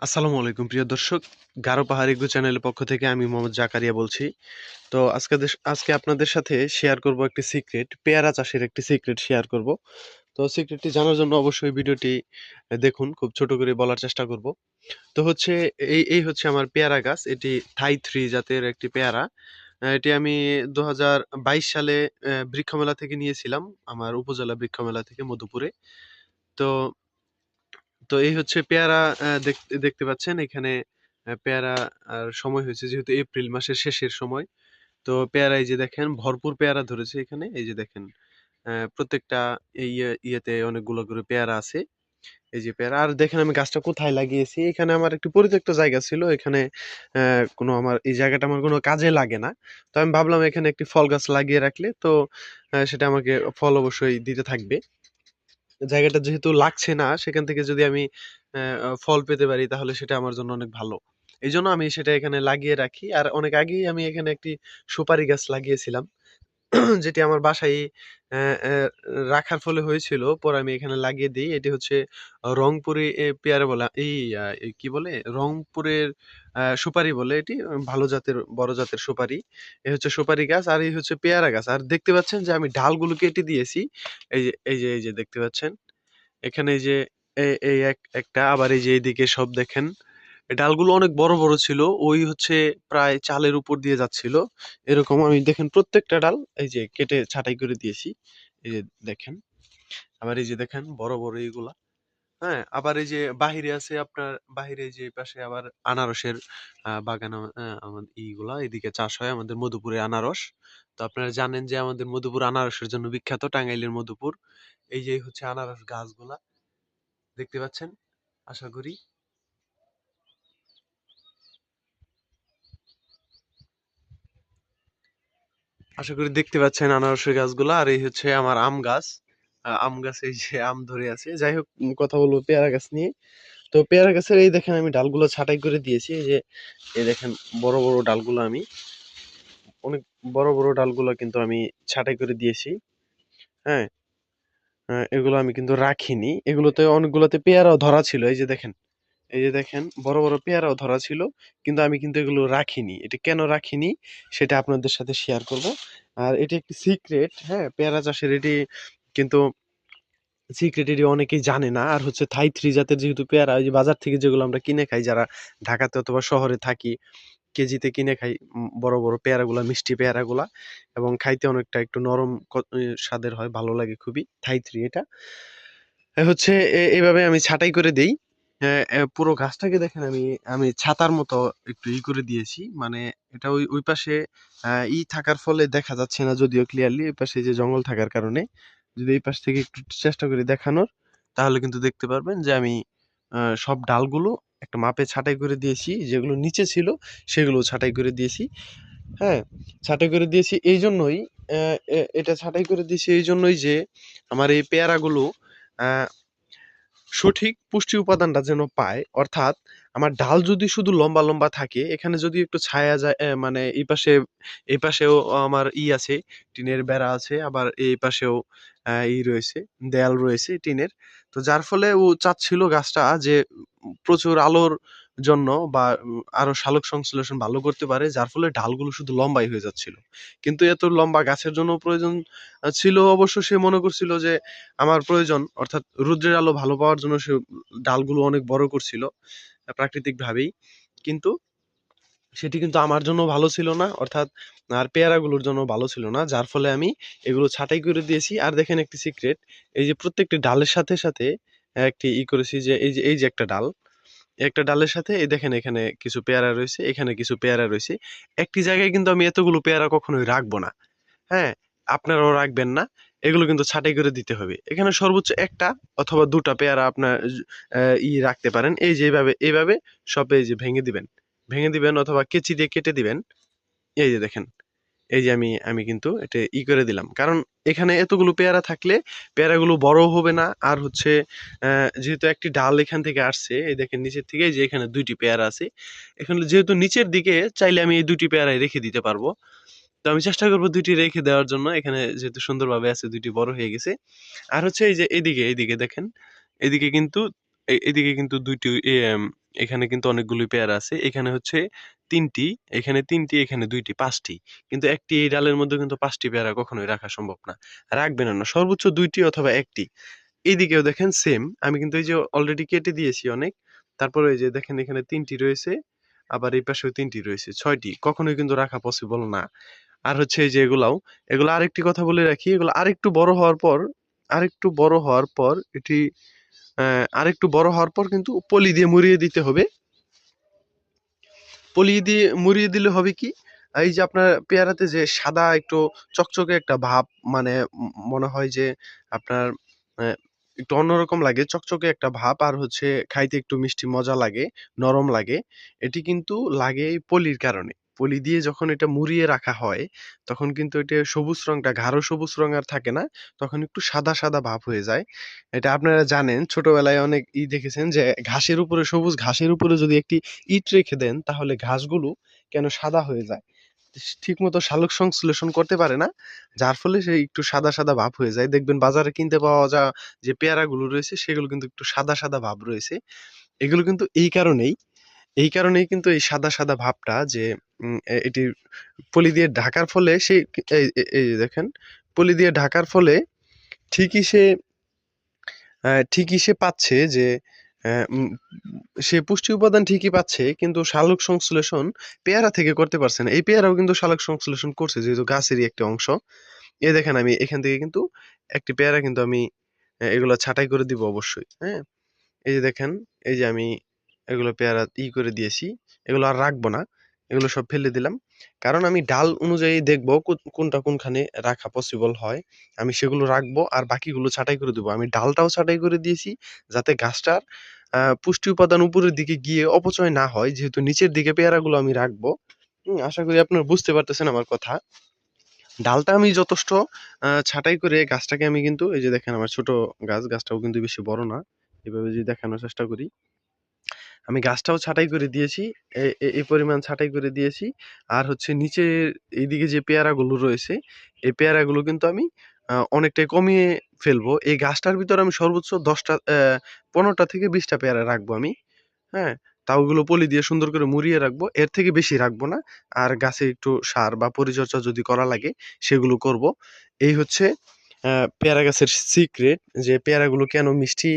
আসসালামু আলাইকুম, প্রিয় দর্শক। গারো পাহাড়ি গু চ্যানেলের পক্ষ থেকে আমি মোহাম্মদ জাকারিয়া বলছি। তো আজকে আজকে আপনাদের সাথে শেয়ার করব একটি সিক্রেট পেয়ারা চাষের একটি সিক্রেট শেয়ার করব। তো সিক্রেটটি জানার জন্য অবশ্যই ভিডিওটি দেখুন, খুব ছোট করে বলার চেষ্টা করব। তো হচ্ছে, এই এই হচ্ছে আমার পেয়ারা গাছ, এটি থাই থ্রি জাতের একটি পেয়ারা। এটি আমি দু হাজার বাইশ সালে বৃক্ষমেলা থেকে নিয়েছিলাম, আমার উপজেলা বৃক্ষমেলা থেকে মধুপুরে। তো তো এই হচ্ছে পেয়ারা দেখতে পাচ্ছেন এখানে পেয়ারা আর সময় হয়েছে যেহেতু এপ্রিল মাসের শেষের সময়। তো পেয়ারা এই যে দেখেন, ভরপুর পেয়ারা ধরেছে এখানে। এই যে দেখেন প্রত্যেকটা এই ইয়ে- ইয়েতে অনেকগুলো করে পেয়ারা আছে। এই যে পেয়ারা, আর দেখেন আমি গাছটা কোথায় লাগিয়েছি? এখানে আমার একটু পরিত্যক্ত জায়গা ছিল। এখানে কোনো আমার, এই জায়গাটা আমার কোনো কাজে লাগে না। তো আমি ভাবলাম এখানে একটি ফল গাছ লাগিয়ে রাখলে তো সেটা আমাকে ফল অবশ্যই দিতে থাকবে। জায়গাটা যেহেতু লাগছে না, সেখান থেকে যদি আমি ফল পেতে পারি, তাহলে সেটা আমার জন্য অনেক ভালো। এই জন্য আমি সেটা এখানে লাগিয়ে রাখি। আর অনেক আগেই আমি এখানে একটি সুপারি গাছ লাগিয়েছিলাম। যেটি আমার বাসায় রাখার ফলে হয়েছিল পরে আমি এখানে লাগিয়ে দিই। এটি হচ্ছে রংপুরি এ, পেয়ারা বলে এই কি বলে? রংপুরের সুপারি বলে এটি ভালো জাতের বড় জাতের সুপারি। এই হচ্ছে সুপারি গাছ আর এই হচ্ছে পেয়ারা গাছ। আর দেখতে পাচ্ছেন যে আমি ঢালগুলো কেটে দিয়েছি। এই যে এই যে এই যে দেখতে পাচ্ছেন? এখানে এই যে এই এক একটা আবার এই যে এইদিকে সব দেখেন। ডালগুলো অনেক বড় বড় ছিল। ওই হচ্ছে প্রায় চালের উপর দিয়ে যাচ্ছিল। এরকম আমি দেখেন প্রত্যেকটা ডাল এই যে কেটে ছাটাই করে দিয়েছি। এই যে দেখেন। আবার এই যে দেখেন বড় বড় এইগুলা। হ্যাঁ আবার এই যে বাহিরে আছে আপনার, বাহিরে যে পাশে আবার আনারসের বাগান আমাদের এইগুলা। এদিকে চাষ হয় আমাদের মধুপুরে আনারস। তো আপনারা জানেন যে আমাদের মধুপুর আনারসের জন্য বিখ্যাত টাঙ্গাইলের মধুপুর। এই যে হচ্ছে আনারস গাছগুলা। দেখতে পাচ্ছেন? আশা করি আশা করি দেখতে পাচ্ছেন আনারসের গাছগুলো আর এই হচ্ছে আমার আম গাছ। আম গাছে এই যে আম ধরে আছে। যাই হোক কথা বলব পেয়ারা গাছ নিয়ে। তো পেয়ারা গাছের এই দেখেন আমি ডালগুলো ছাঁটাই করে দিয়েছি। এই যে এই দেখেন বড় বড় ডালগুলো আমি অনেক বড় বড় ডালগুলো কিন্তু আমি ছাঁটাই করে দিয়েছি। হ্যাঁ আহ, এগুলো আমি কিন্তু রাখিনি। এগুলোতে অনেকগুলোতে পেয়ারাও ধরা ছিল। এই যে দেখেন এই যে দেখেন, বড় বড় পেয়ারাও ধরা ছিল, কিন্তু আমি কিন্তু এগুলো রাখিনি। এটা কেন রাখিনি সেটা আপনাদের সাথে শেয়ার করব। আর এটি একটি সিক্রেট হ্যাঁ? পেয়ারা চাষের এটি কিন্তু সিক্রেট এটি অনেকেই জানে না। আর হচ্ছে থাই থ্রি জাতের যেহেতু পেয়ারা ওই যে বাজার থেকে যেগুলো আমরা কিনে খাই, যারা ঢাকাতে অথবা শহরে থাকি, কেজিতে কিনে খাই বড় বড় পেয়ারাগুলা, মিষ্টি পেয়ারাগুলা, এবং খাইতে অনেকটা একটু নরম স্বাদের হয়, ভালো লাগে খুবই থাই থ্রি এটা। হচ্ছে এইভাবে আমি ছাঁটাই করে দেই। পুরো গাছটাকে দেখেন আমি আমি ছাতার মতো একটু ই করে দিয়েছি। মানে এটা ওই ওই পাশে ই থাকার ফলে দেখা যাচ্ছে না যদিও ক্লিয়ারলি ওই পাশে যে জঙ্গল থাকার কারণে। যদি এই পাশ থেকে একটু চেষ্টা করি দেখানোর, তাহলে কিন্তু দেখতে পারবেন যে আমি সব ডালগুলো একটা মাপে ছাঁটাই করে দিয়েছি। যেগুলো নিচে ছিল সেগুলো ছাঁটাই করে দিয়েছি। হ্যাঁ ছাঁটাই করে দিয়েছি এই জন্যই এটা ছাঁটাই করে দিয়েছি এই জন্যই যে, আমার এই পেয়ারাগুলো সঠিক পুষ্টি উপাদানটা যেন পায়, অর্থাৎ আমার ডাল যদি শুধু লম্বা লম্বা থাকে, এখানে যদি একটু ছায়া যায় মানে এই পাশে, এই পাশেও আমার ই আছে, টিনের বেড়া আছে, আবার এই পাশেও ই রয়েছে, দেয়াল রয়েছে টিনের। তো যার ফলে ও চাচ্ছিল গাছটা যে প্রচুর আলোর জন্য বা আরও সালোক সংশ্লেষণ ভালো করতে পারে, যার ফলে ডালগুলো শুধু লম্বাই হয়ে যাচ্ছিল। কিন্তু এত লম্বা গাছের জন্য প্রয়োজন ছিল অবশ্য সে মনে করছিল যে, আমার প্রয়োজন। অর্থাৎ রৌদ্রের আলো ভালো পাওয়ার জন্য সে ডালগুলো অনেক বড় করছিল প্রাকৃতিকভাবেই। কিন্তু সেটি কিন্তু আমার জন্য ভালো ছিল না, অর্থাৎ আর পেয়ারাগুলোর জন্য ভালো ছিল না, যার ফলে আমি এগুলো ছাঁটাই করে দিয়েছি। আর দেখেন একটি সিক্রেট, এই যে প্রত্যেকটি ডালের সাথে সাথে একটি ই করেছি যে, এই যে এই যে একটা ডাল একটা ডালের সাথে, এই দেখেন এখানে কিছু পেয়ারা রয়েছে, এখানে কিছু পেয়ারা রয়েছে। একটি জায়গায় কিন্তু আমি এতগুলো পেয়ারা কখনোই রাখব না। হ্যাঁ আপনারাও রাখবেন না, এগুলো কিন্তু ছাঁটাই করে দিতে হবে। এখানে সর্বোচ্চ একটা অথবা দুটা পেয়ারা আপনার ই রাখতে পারেন। এই যে এইভাবে এইভাবে সব এই যে ভেঙে দিবেন। ভেঙে দিবেন অথবা কেচি দিয়ে কেটে দিবেন। এই যে দেখেন এই যে আমি আমি কিন্তু এটা ই করে দিলাম। কারণ এখানে এতগুলো পেয়ারা থাকলে পেয়ারাগুলো বড় হবে না। আর হচ্ছে যেহেতু একটি ডাল এখান থেকে আসছে, এই দেখেন নিচের থেকে যে এখানে দুইটি পেয়ারা আছে। এখানে যেহেতু নিচের দিকে চাইলে আমি এই দুটি পেয়ারাই রেখে দিতে পারব। তো আমি চেষ্টা করব দুইটি রেখে দেওয়ার জন্য। এখানে যেহেতু সুন্দরভাবে আছে, দুইটি বড় হয়ে গেছে। আর হচ্ছে এই যে এদিকে এইদিকে দেখেন, এদিকে কিন্তু এদিকে কিন্তু দুইটি এখানে কিন্তু অনেকগুলি পেয়ারা আছে। এখানে হচ্ছে তিনটি, এখানে তিনটি, এখানে দুইটি, পাঁচটি। কিন্তু একটি এই ডালের মধ্যে কিন্তু পাঁচটি পেয়ারা কখনোই রাখা সম্ভব না। রাখবেন না, সর্বোচ্চ দুইটি অথবা একটি। এইদিকেও দেখেন সেম আমি কিন্তু এই যে অলরেডি কেটে দিয়েছি অনেক, তারপরে এই যে দেখেন এখানে তিনটি রয়েছে, আবার এই পাশেও তিনটি রয়েছে, ছয়টি। কখনোই কিন্তু রাখা পসিবল না। আর হচ্ছে এই যে এগুলাও, এগুলো আরেকটি কথা বলে রাখি, এগুলো আরেকটু বড় হওয়ার পর, আরেকটু বড় হওয়ার পর এটি আরেকটু বড় হওয়ার পর কিন্তু পলি দিয়ে মুড়িয়ে দিতে হবে। পলি দিয়ে মুড়িয়ে দিলে হবে কি? এই যে আপনার পেয়ারাতে যে সাদা একটু চকচকে একটা ভাব মানে মনে হয় যে আপনার একটু অন্যরকম লাগে, চকচকে একটা ভাব, আর হচ্ছে খাইতে একটু মিষ্টি মজা লাগে, নরম লাগে, এটি কিন্তু লাগে এই পলির কারণে। পলি দিয়ে যখন এটা মুড়িয়ে রাখা হয়, তখন কিন্তু এটা সবুজ রংটা, গাঢ় সবুজ রং আর থাকে না, তখন একটু সাদা সাদা ভাব হয়ে যায়। এটা আপনারা জানেন, ছোটবেলায় অনেক ই দেখেছেন যে, ঘাসের উপরে, সবুজ ঘাসের উপরে যদি একটি ইট রেখে দেন, তাহলে ঘাসগুলো কেন সাদা হয়ে যায়? ঠিক মতো সালোক সংশ্লেষণ করতে পারে না, যার ফলে সে একটু সাদা সাদা ভাব হয়ে যায়। দেখবেন বাজারে কিনতে পাওয়া যা, যে পেয়ারাগুলো রয়েছে, সেগুলো কিন্তু একটু সাদা সাদা ভাব রয়েছে। এগুলো কিন্তু এই কারণেই এই কারণেই কিন্তু এই সাদা সাদা ভাবটা যে এটি পলি দিয়ে ঢাকার ফলে সেই এই দেখেন, পলি দিয়ে ঢাকার ফলে ঠিকই সে ঠিকই সে পাচ্ছে যে সে পুষ্টি উপাদান ঠিকই পাচ্ছে, কিন্তু সালোক সংশ্লেষণ পেয়ারা থেকে করতে পারছে না। এই পেয়ারাও কিন্তু সালোক সংশ্লেষণ করছে, যেহেতু গাছেরই একটি অংশ। এ দেখেন আমি এখান থেকে কিন্তু একটি পেয়ারা কিন্তু আমি এগুলো ছাঁটাই করে দিব অবশ্যই হ্যাঁ? এই যে দেখেন, এই যে আমি এগুলো পেয়ারা ই করে দিয়েছি। এগুলো আর রাখব না। এগুলো সব ফেলে দিলাম। কারণ আমি ডাল অনুযায়ী দেখব কোনটা কোনখানে রাখা পসিবল হয়। আমি সেগুলো রাখব আর বাকিগুলো ছাঁটাই করে দেবো। আমি ডালটাও ছাঁটাই করে দিয়েছি যাতে গাছটার পুষ্টি উপাদান উপরের দিকে গিয়ে অপচয় না হয়। যেহেতু নিচের দিকে পেয়ারাগুলো আমি রাখব। আশা করি আপনারা বুঝতে পারতেছেন আমার কথা। ডালটা আমি যথেষ্ট ছাঁটাই করে গাছটাকে আমি কিন্তু, এই যে দেখেন আমার ছোট গাছ, গাছটাও কিন্তু বেশি বড় না। এভাবে যদি দেখানোর চেষ্টা করি। আমি গাছটাও ছাঁটাই করে দিয়েছি এই পরিমাণ ছাঁটাই করে দিয়েছি। আর হচ্ছে নিচে এইদিকে যে পেয়ারাগুলো রয়েছে, এই পেয়ারাগুলো কিন্তু আমি অনেকটাই কমিয়ে ফেলব। এই গাছটার ভিতর আমি সর্বোচ্চ দশটা পনেরোটা থেকে বিশটা পেয়ারা রাখব আমি হ্যাঁ? তাও ওগুলো পলি দিয়ে সুন্দর করে মুড়িয়ে রাখব। এর থেকে বেশি রাখব না। আর গাছে একটু সার বা পরিচর্যা যদি করা লাগে, সেগুলো করব। এই হচ্ছে পেয়ারা গাছের সিক্রেট যে পেয়ারাগুলো কেন মিষ্টি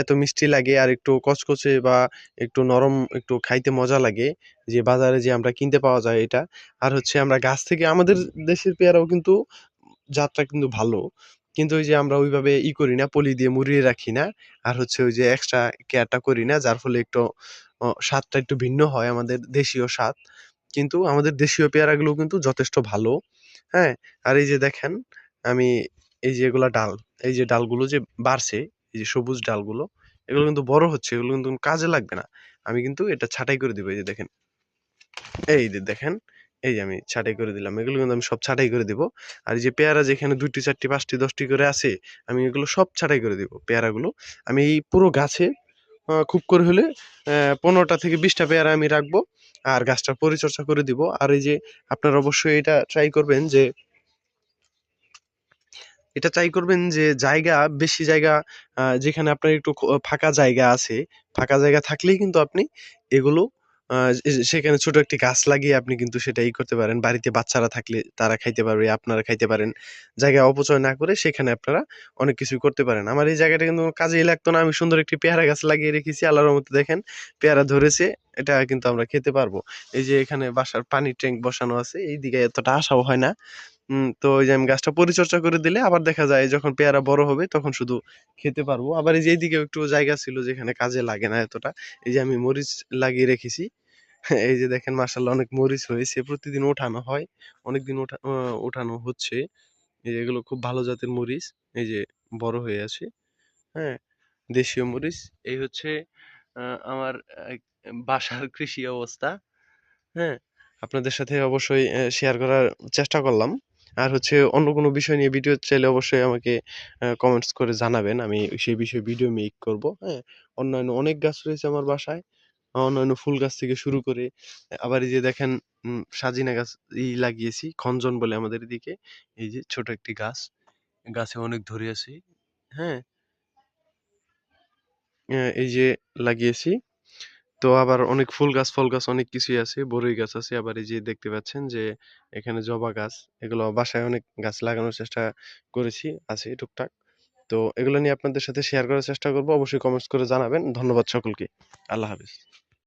এত মিষ্টি লাগে আর একটু কচকচে বা একটু নরম, একটু খাইতে মজা লাগে, যে বাজারে যে আমরা কিনতে পাওয়া যায় এটা। আর হচ্ছে আমরা গাছ থেকে, আমাদের দেশের পেয়ারাও কিন্তু জাতটা কিন্তু ভালো। কিন্তু ওই যে আমরা ওইভাবে ই করি না, পলি দিয়ে মুড়িয়ে রাখি না। আর হচ্ছে ওই যে এক্সট্রা কেয়ারটা করি না, যার ফলে একটু স্বাদটা একটু ভিন্ন হয় আমাদের দেশীয় স্বাদ। কিন্তু আমাদের দেশীয় পেয়ারাগুলো কিন্তু যথেষ্ট ভালো। হ্যাঁ আর এই যে দেখেন, আমি এই যে এগুলা ডাল, এই যে ডালগুলো যে বাড়ছে, এই যে সবুজ ডালগুলো, এগুলো কিন্তু বড় হচ্ছে, এগুলো কিন্তু কাজে লাগবে না। আমি কিন্তু এটা ছাঁটাই করে দিব, এই যে দেখেন। এই যে দেখেন, এই যে আমি ছাঁটাই করে দিলাম, এগুলো কিন্তু আমি সব ছাঁটাই করে দিব। আর এই যে পেয়ারা যেখানে দুইটি, চারটি, পাঁচটি, দশটি করে আছে, আমি এগুলো সব ছাঁটাই করে দিব, পেয়ারাগুলো। আমি এই পুরো গাছে খুব করে হলে পনেরোটা থেকে বিশটা পেয়ারা আমি রাখব, আর গাছটার পরিচর্যা করে দিব। আর এই যে আপনারা অবশ্যই এটা ট্রাই করবেন যে এটা ট্রাই করবেন যে জায়গা, বেশি জায়গা যেখানে আপনার একটু ফাঁকা জায়গা আছে, ফাঁকা জায়গা থাকলেই কিন্তু আপনি এগুলো সেখানে ছোট একটি গাছ লাগিয়ে আপনি কিন্তু সেটা ই করতে পারেন। বাড়িতে বাচ্চারা থাকলে তারা খাইতে পারবে, আপনারা খাইতে পারেন। জায়গা অপচয় না করে সেখানে আপনারা অনেক কিছু করতে পারেন। আমার এই জায়গাটা কিন্তু কাজেই লাগতো না, আমি সুন্দর একটি পেয়ারা গাছ লাগিয়ে রেখেছি, আল্লাহর মতো দেখেন পেয়ারা ধরেছে, এটা কিন্তু আমরা খেতে পারব। এই যে এখানে বাসার পানির ট্যাঙ্ক বসানো আছে এই দিকে এতটা আশাও হয় না। তো ওই যে আমি গাছটা পরিচর্যা করে দিলে আবার দেখা যায় যখন পেয়ারা বড় হবে তখন শুধু খেতে পারব। আবার এই যে এইদিকে একটু জায়গা ছিল যেখানে কাজে লাগে না এতটা, এই যে আমি মরিচ লাগিয়ে রেখেছি। এই যে দেখেন মার্শাল্লাহ অনেক মরিচ হয়েছে। প্রতিদিন ওঠানো হয়, অনেকদিন ওঠা ওঠানো হচ্ছে। এই যে এগুলো খুব ভালো জাতের মরিচ, এই যে বড় হয়ে আছে। হ্যাঁ দেশীয় মরিচ, এই হচ্ছে আমার বাসার কৃষি অবস্থা। হ্যাঁ আপনাদের সাথে অবশ্যই শেয়ার করার চেষ্টা করলাম। আর হচ্ছে অন্য কোনো বিষয় নিয়ে ভিডিও চাইলে অবশ্যই আমাকে কমেন্টস করে জানাবেন। আমি সেই বিষয়ে ভিডিও মেক করব হ্যাঁ? অন্যান্য অনেক গাছ রয়েছে আমার বাসায়, অন্যান্য ফুল গাছ থেকে শুরু করে, আবার এই যে দেখেন সাজিনা গাছ ই লাগিয়েছি, খঞ্জন বলে আমাদের এদিকে, এই যে ছোট একটি গাছ, গাছে অনেক ধরে আছে হ্যাঁ? এই যে লাগিয়েছি। তো আবার অনেক ফুল গাছ, ফল গাছ অনেক কিছুই আছে। বড়ই গাছ আছে। আবার এই যে দেখতে পাচ্ছেন যে, এখানে জবা গাছ, এগুলো বাসায় অনেক গাছ লাগানোর চেষ্টা করেছি, আছে টুকটাক। তো এগুলো নিয়ে আপনাদের সাথে শেয়ার করার চেষ্টা করব। অবশ্যই কমেন্টস করে জানাবেন। ধন্যবাদ সকলকে। আল্লাহ হাফিজ।